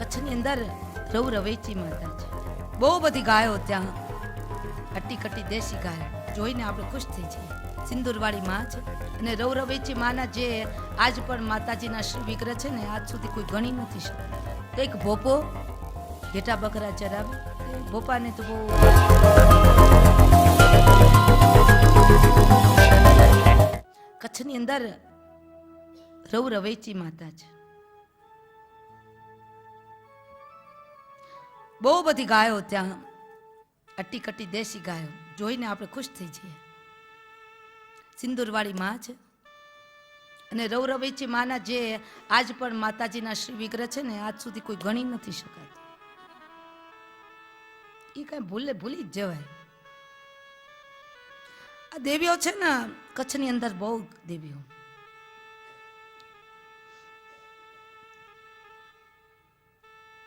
કચ્છની અંદર રવ રવેચી માતા છે. બહુ બધી ગાયો ત્યાં કટ્ટી દેશી ગાયો જોઈને આપણે ખુશ થઈ જઈએ. સિંદુરવાળી માં છે અને રવ રવેચી માના જે આજ પણ માતાજીના વિગ્રહ છે ને, આજ સુધી કોઈ ગણી નથી શકતું. તો એક ભોપો ઘેટા બકરા ચરાવે. ભોપાને તો બહુ કચ્છની અંદર રવ રવેચી માતા છે. બહુ બધી ગાયો ત્યાં અટ્ટી કટ્ટી દેશી ગાયો જોઈને આપણે ખુશ થઈ જઈએ. સિંદૂરવાળી માં છે. અને રવ રવેચી માના જે આજ પણ માતાજીના શ્રી વિગ્રહ છે ને, આજ સુધી કોઈ ગણી નથી શકાતું. એ કઈ ભૂલે, ભૂલી જ જવાય. આ દેવીઓ છે ને, કચ્છની અંદર બહુ દેવીઓ.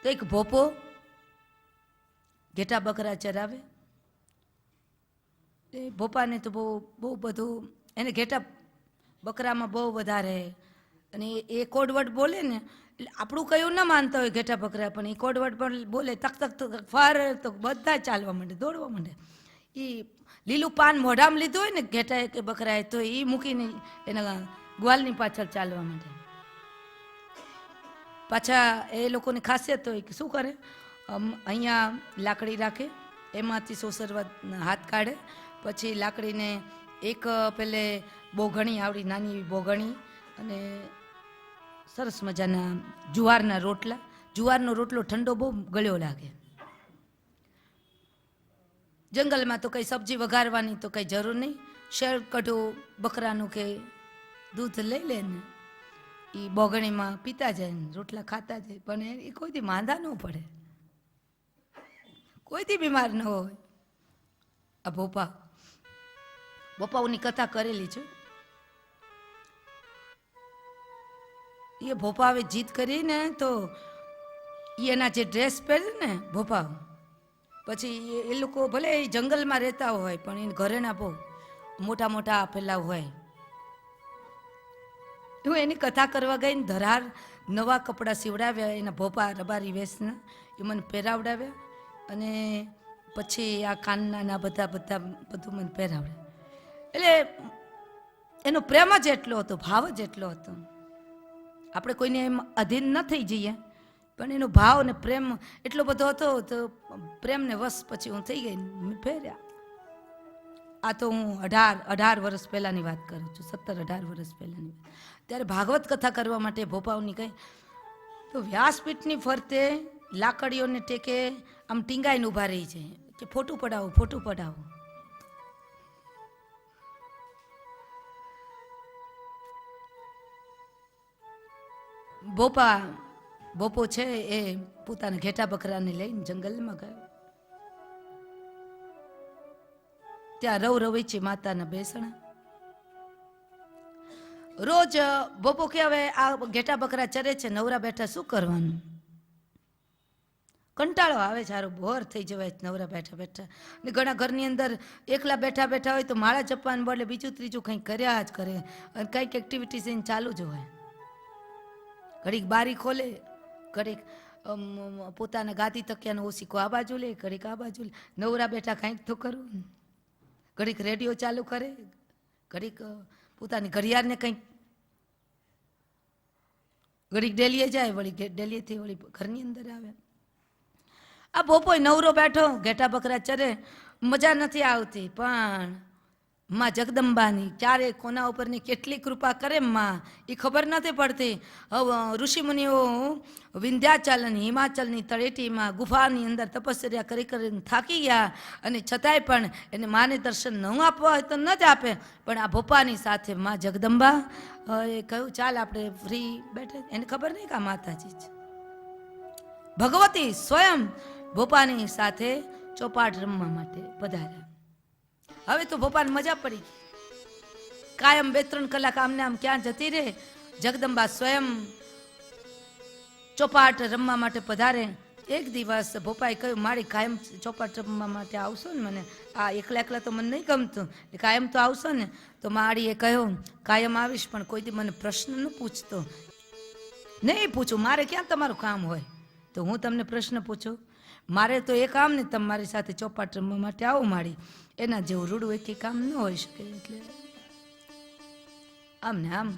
એક ભોપો ઘેટા બકરા ચરાવે? એ ભોપાને તો બહુ બહુ બધું એને ઘેટા બકરામાં બહુ વધારે. અને એ- કોડવટ બોલે ને, એટલે આપણું કયું ના માનતા હોય ઘેટા બકરા, પણ એ કોડવટ પણ બોલે, તક તક તક ફાર તો બધા ચાલવા માંડે, દોડવા માંડે. એ લીલું પાન મોઢામાં લીધું હોય ને, ઘેટાએ કે બકરાએ, તો એ મૂકીને એના ગ્વાલની પાછળ ચાલવા માંડે. પાછા એ લોકોની ખાસિયત હોય કે શું કરે? અહીંયા લાકડી રાખે, એમાંથી સોસરવા હાથ કાઢે, પછી લાકડીને એક પેલે બોઘણી, આવડી નાની એવી બોઘણી અને સરસ મજાના જુવારના રોટલા. જુવારનો રોટલો ઠંડો બહુ ગળ્યો લાગે. જંગલમાં તો કંઈ સબ્જી વઘારવાની તો કંઈ જરૂર નહીં. શેર કઢો બકરાનું કે દૂધ લઈ લે ને એ બોગણીમાં પીતા જાય રોટલા ખાતા જાય, પણ એ કોઈથી માંદા ન પડે. કોઈથી બીમાર ન હોય? આ ભોપા. ભોપાઓની કથા કરેલી છે. એ ભોપા હવે જીત કરીને તો એના જે ડ્રેસ પહેરે ને ભોપા પછી એ- લોકો ભલે એ જંગલમાં રહેતા હોય, પણ એને ઘરેના બહુ મોટા મોટા પેલા હોય. હું એની કથા કરવા ગઈ ને ધરાર નવા કપડાં સીવડાવ્યા, એના ભોપા રબારી વેસના એ મને પહેરાવડાવ્યા. અને પછી આ કાનના ના બધા બધા બધું મને પહેરાવડે એટલે એનો પ્રેમ જ એટલો હતો, ભાવ જ એટલો હતો. આપણે કોઈને એમ અધીન ન થઈ જઈએ, પણ એનો ભાવ ને પ્રેમ એટલો બધો હતો, તો પ્રેમને વશ પછી હું થઈ ગઈ મેં પહેર્યા. આ તો હું અઢાર અઢાર વર્ષ પહેલાંની વાત કરું છું, સત્તર, અઢાર વર્ષ પહેલાંની ત્યારે ભાગવત કથા કરવા માટે ભોપાવની કઈ તો વ્યાસપીઠની ફરતે લાકડીઓને ટેકે આમ ટીંગાઈને ઊભા રહી છે. કે ફોટું પડાવો ફોટું પડાવો. બોપા, બોપો છે એ પોતાના ઘેટા બકરાને લઈને જંગલમાં ગયો. ત્યાં રવ રવેચી માતાના બેસણા. રોજ બોપો કે હવે આ ઘેટા બકરા ચરે છે, નવરા બેઠા શું કરવાનું? કંટાળો આવે સારો બોર થઈ જવાય નવરા બેઠા બેઠા. ને ઘણા ઘરની અંદર એકલા બેઠા બેઠા હોય તો માળા જપવાને બદલે બીજું ત્રીજું કંઈક કર્યા જ કરે. અને કંઈક એક્ટિવિટીઝ એને ચાલુ જ હોય. ઘડીક બારી ખોલે, ઘડીક પોતાના ગાદી તકિયાનો ઓશીકો આ બાજુ લે, ઘડીક આ બાજુ લે. નવરા બેઠા કંઈક તો કરવું ઘડીક રેડિયો ચાલુ કરે, ઘડીક પોતાની ઘડિયાળને કંઈક. ઘડીક ડેલીએ જાય, વળી ડેલીએથી વળી ઘરની અંદર આવે. આ બોપોય નવરો બેઠો, ઘેટા બકરા ચરે, મજા નથી આવતી. પણ માં જગદંબાની ક્યારે કોના ઉપરની કેટલી કૃપા કરે માં? એ ખબર નથી પડતી. ઋષિમુનિઓ વિંધ્યાચલની, હિમાચલની તળેટીમાં ગુફાની અંદર તપશ્ચર્યા કરી કરીને થાકી ગયા. અને છતાંય પણ એને માને દર્શન ન આપવા હોય તો ન જ આપે. પણ આ ભોપાની સાથે માં જગદંબા એ કહ્યું, ચાલ આપણે ફ્રી બેઠે. એને ખબર નહીં કે આ માતાજી ભગવતી સ્વયં ભોપાની સાથે ચોપાટ રમવા માટે પધાર્યા. હવે તો ભોપાને મજા પડી કાયમ બે ત્રણ કલાક આમને આમ ક્યાં જતી રહે, જગદંબા સ્વયં ચોપાટ રમવા માટે પધારે. એક દિવસ ભોપાએ કહ્યું, મારી કાયમ ચોપાટ રમવા માટે આવશો ને મને? આ એકલા એકલા તો મને નહીં ગમતું. કાયમ તો આવશો ને? તો માળીએ કહ્યું, કાયમ આવીશ, પણ કોઈ દી મને પ્રશ્ન ન પૂછતો. નહીં પૂછું, મારે ક્યાં તમારું કામ હોય? તો હું તમને પ્રશ્ન પૂછું મારે તો એ કામ ને તમારી સાથે ચોપાટ રમવા માટે આવું મારી એના જેવું રૂડું એકી કામ ન હોઈ શકે એટલે. આમ ને આમ.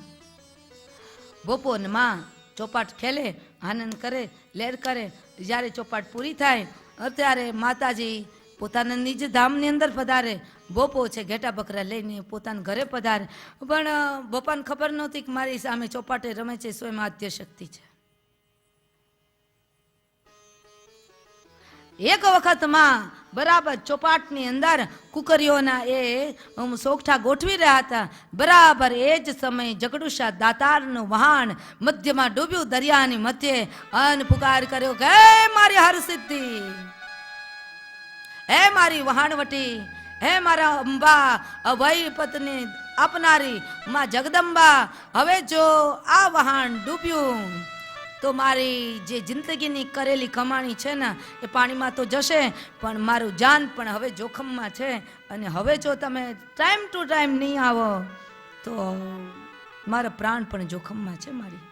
બપોર ને માં ચોપાટ ખેલે, આનંદ કરે, લેર કરે, જ્યારે ચોપાટ પૂરી થાય, અત્યારે માતાજી પોતાના નિજ ધામની અંદર પધારે. બોપો છે ઘેટા બકરા લઈને પોતાના ઘરે પધારે. પણ બોપાને ખબર નહોતી કે મારી સામે ચોપાટે રમે છે, સ્વયં આદ્ય શક્તિ છે. એક વખતમાં બરાબર ચોપાટની અંદર કુકરીઓના એ સોગઠા ગોઠવી રહ્યા હતા. બરાબર એ જ સમયે જગડુશા દાતારનું વહાણ મધ્યમાં ડૂબ્યું દરિયાની મધ્યે. અન પુકાર કર્યો કે, "હે મારી હરસિદ્ધિ! હે મારી વહાણવટી! હે મારા અંબા! અભય પત્ની આપનારી માં જગદંબા! હવે જો આ વહાણ ડૂબ્યું તો મારી જે જિંદગીની કરેલી કમાણી છે ને, એ પાણીમાં તો જશે, પણ મારું જાન પણ હવે જોખમમાં છે. અને હવે જો તમે ટાઈમ ટુ ટાઈમ નહીં આવો, તો મારા પ્રાણ પણ જોખમમાં છે મારી.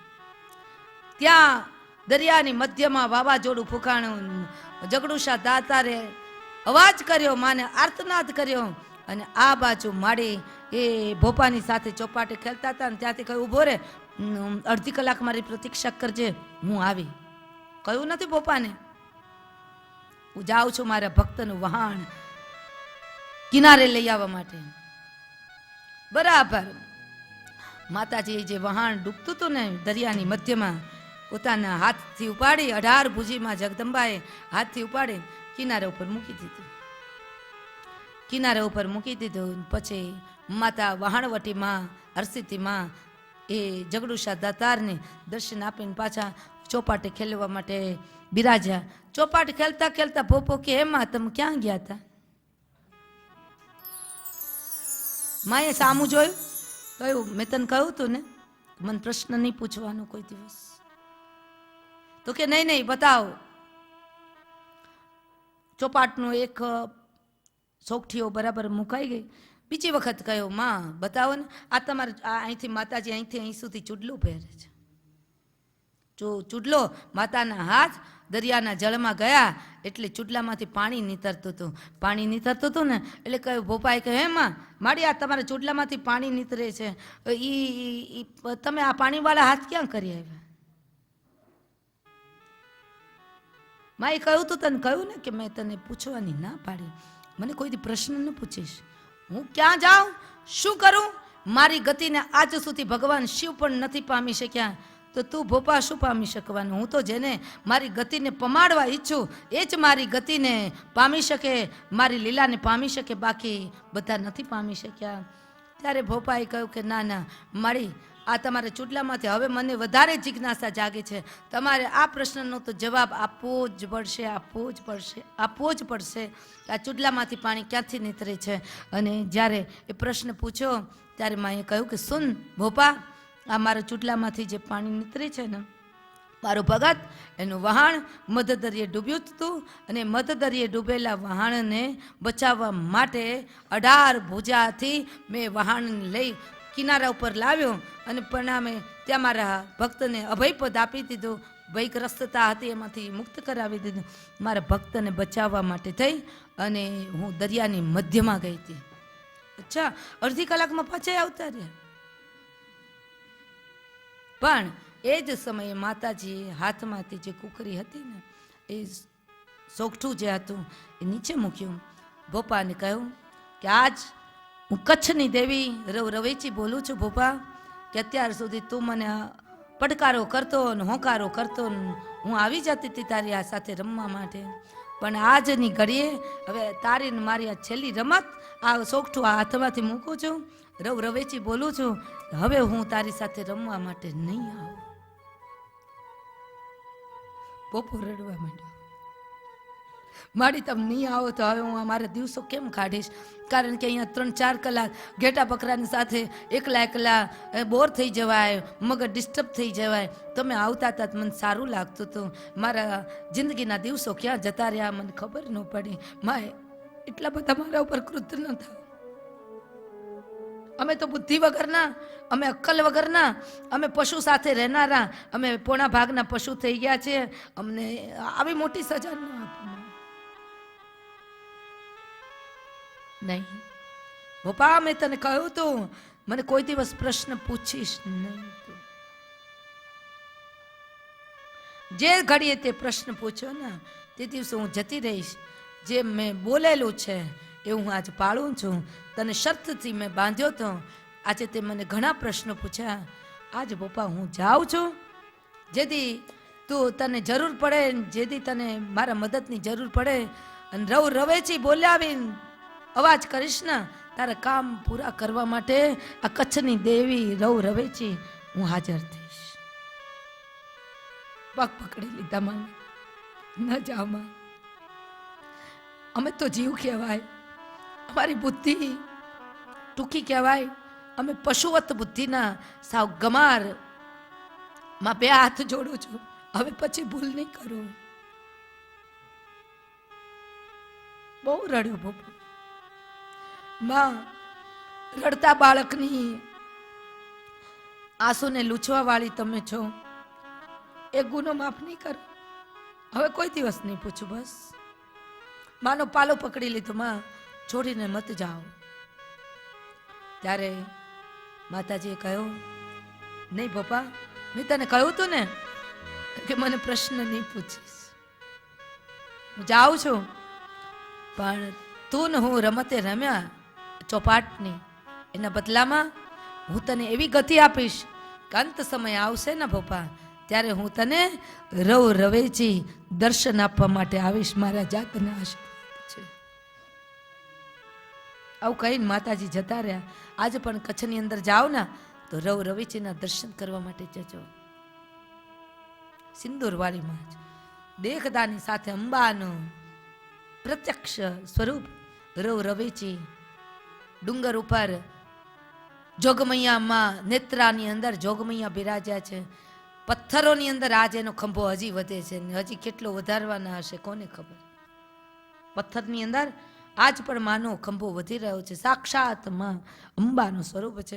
ત્યાં દરિયાની મધ્યમાં વાવાઝોડું ફૂંકાણું જગડુશા દાતારે અવાજ કર્યો, માને આર્તનાદ કર્યો, અને આ બાજુ માડી એ ભોપાની સાથે ચોપાટે ખેલતા હતા ને ત્યાંથી કહ્યું ઊભો રે અડધી કલાક મારી પ્રતીક્ષા કરજે, હું આવી. કહ્યું નથી ભોપાને હું જાઉં છું મારા ભક્તનું વહાણ કિનારે લઈ આવવા માટે. બરાબર. માતાજી જે વહાણ ડૂબતું હતું ને દરિયાની મધ્યમાં, પોતાના હાથથી ઉપાડી, અઢાર ભુજીમાં જગદંબાએ હાથથી ઉપાડી કિનારા ઉપર મૂકી દીધું. કિનારા ઉપર મૂકી દીધું પછી માતા વહાણવટી માં હરસિદ્ધિ માં એ જગડુશા દાતારને દર્શન આપીને પાછા ચોપાટે ખેલવા માટે બિરાજ્યા. ચોપાટ ખેલતા ખેલતા પોપો કે, એમાં તમે ક્યાં ગયા હતા માએ સામું જોયું. કહ્યું, મેં તને કહ્યું હતું ને, મને પ્રશ્ન નહીં પૂછવાનો કોઈ દિવસ. તો કે, નહીં નહીં, બતાવો. ચોપાટનું એક સોગઠીઓ બરાબર મુકાઈ ગઈ. બીજી વખત કહ્યો, માં, બતાવો ને, આ તમારે, આ અહીંથી માતાજી અહીંથી અહીં સુધી ચૂડલું પહેરે છે. જો ચૂડલો માતાના હાથ દરિયાના જળમાં ગયા, એટલે ચૂડલામાંથી પાણી નીતરતું હતું. પાણી નીતરતું હતું ને, એટલે કહ્યું, ભોપાએ કહ્યું, હે માં માડી આ તમારા ચૂડલામાંથી પાણી નીતરે છે. ઈ, તમે આ પાણીવાળા હાથ ક્યાં કરી આવ્યા? માએ કહ્યું તું તને કહ્યું ને કે મેં તને પૂછવાની ના પાડી. મને કોઈ પ્રશ્ન ન પૂછીશ. હું ક્યાં જાઉં? શું કરું? મારી ગતિને આજ સુધી ભગવાન શિવ પણ નથી પામી શક્યા. તો તું ભોપા શું પામી શકવાનું? હું તો જેને મારી ગતિને પમાડવા ઈચ્છું, એ જ મારી ગતિને પામી શકે, મારી લીલાને પામી શકે, બાકી બધા નથી પામી શક્યા. ત્યારે ભોપાએ કહ્યું કે, ના ના, મારી, આ તમારા ચૂંટલામાંથી હવે મને વધારે જિજ્ઞાસા જાગે છે. તમારે આ પ્રશ્નનો તો જવાબ આપવો જ પડશે, આપવો જ પડશે, આપવો જ પડશે આ ચૂંટલામાંથી પાણી ક્યાંથી નીતરે છે. અને જ્યારે એ પ્રશ્ન પૂછ્યો, ત્યારે માએ કહ્યું કે, સુન ભોપા, આ મારા ચૂંટલામાંથી જે પાણી નીતરે છે ને મારું ભગત. એનું વહાણ મધદરિયે ડૂબ્યું હતું અને મધદરિયે ડૂબેલા વહાણને બચાવવા માટે અઢાર ભુજાથી મેં વહાણને લઈ કિનારા ઉપર લાવ્યો અને પરિણામે ત્યાં મારા ભક્તને અભયપદ આપી દીધું. ભયગ્રસ્તતા હતી, એમાંથી મુક્ત કરાવી દીધું. મારા ભક્તને બચાવવા માટે થઈ અને હું દરિયાની મધ્યમાં ગઈ હતી. અચ્છા, અડધી કલાકમાં પાછા આવતા રહ્યા. પણ એ જ સમયે માતાજીએ હાથમાંથી જે કુકરી હતી ને, એ સોગઠું જે હતું, એ નીચે મૂક્યું. ભોપાને કહ્યું કે આજ હું કચ્છની દેવી રવ, રવેચી બોલું છું ભોપા, કે અત્યાર સુધી તું મને પડકારો કરતો ને હોંકારો કરતો હું આવી જતી હતી તારી આ સાથે રમવા માટે. પણ આજની ઘડીએ હવે તારીને મારી આ છેલ્લી રમત આ સોગઠું આ હાથમાંથી મૂકું છું, રવ, રવેચી બોલું છું, હવે હું તારી સાથે રમવા માટે નહીં આવું. પોપો રડવા માંડ્યો. માડી તમે નહીં આવો તો હવે હું અમારા દિવસો કેમ કાઢીશ? કારણ કે અહીંયા ત્રણ ચાર કલાક ઘેટા બકરાની સાથે એકલા એકલા બોર થઈ જવાય, મગજ ડિસ્ટર્બ થઈ જવાય. તમે આવતા હતા મને સારું લાગતું હતું. મારા જિંદગીના દિવસો ક્યાં જતા રહ્યા મને ખબર ન પડી. માએ એટલા બધા મારા ઉપર કૃત ન થાવ અમે તો બુદ્ધિ વગરના, અમે અક્કલ વગરના, અમે પશુ સાથે રહેનારા, અમે પોણા ભાગના પશુ થઈ ગયા છે, અમને આવી મોટી સજા ન નહીં. ભોપા, મેં તને કહ્યું તું મને કોઈ દિવસ પ્રશ્ન પૂછીશ નહીં જે ઘડીએ તે પ્રશ્ન પૂછ્યો ને, તે દિવસે હું જતી રહીશ. જે મેં બોલેલું છે એ હું આજ પાળું છું. તને શર્તથી મેં બાંધ્યો તો આજે તે મને ઘણા પ્રશ્નો પૂછ્યા. આજ પપ્પા હું જાઉં છું. જેથી તું તને જરૂર પડે જેથી તને મારા મદદની જરૂર પડે, અને રવ રવેચી બોલાવીને અવાજ કરીશ ને, તારા કામ પૂરા કરવા માટે આ કચ્છની દેવી રવ રવેચી હું હાજર થઈશ. પગ પકડી લીધા મને. ન જાઓ અમે તો જીવ કહેવાય. અમારી બુદ્ધિ ટૂંકી કહેવાય. અમે પશુવત બુદ્ધિના સાવ ગમારમાં બે હાથ જોડું છું. હવે પછી ભૂલ નહીં કરું. બહુ રડ્યો બાપુ માં, રડતા બાળકની આંસુને લૂછવા વાળી તમે છો. એ ગુનો માફ નહીં કરો. હવે કોઈ દિવસ નહીં પૂછું બસ. માનો પાલો પકડી લીધો, માં. છોડીને મત જાઓ. ત્યારે માતાજીએ કહ્યું, નહીં પપ્પા, મેં તને કહ્યું તું ને કે મને પ્રશ્ન નહીં પૂછીશ. હું જાઉં છું, પણ તું ને હું રમતે રમ્યા ચોપાટની. એના બદલામાં હું તને એવી ગતિ આપીશ કે અંત સમય આવશે ને પપ્પા, ત્યારે હું તને રવ રવેચી દર્શન આપવા માટે આવીશ મારા જાતને આશીર્વાદ છે. આવું કહીને માતાજી જતા રહ્યા. આજે પણ કચ્છની અંદર જાઓ ને, તો રવ રવેચીના દર્શન કરવા માટે જજો. સિંદૂરવાળીમાં માં દેખદાની સાથે અંબાનું પ્રત્યક્ષ સ્વરૂપ રવ રવેચી ડુંગર ઉપર જોગમૈયામાં નેત્રાની અંદર જોગમૈયા બિરાજ્યા છે. પથ્થરોની અંદર આજ એનો ખંભો હજી વધે છે ને હજી કેટલો વધારવાના હશે કોને ખબર? પથ્થરની અંદર આજ પણ માનો ખંભો વધી રહ્યો છે. સાક્ષાતમાં અંબાનું સ્વરૂપ છે.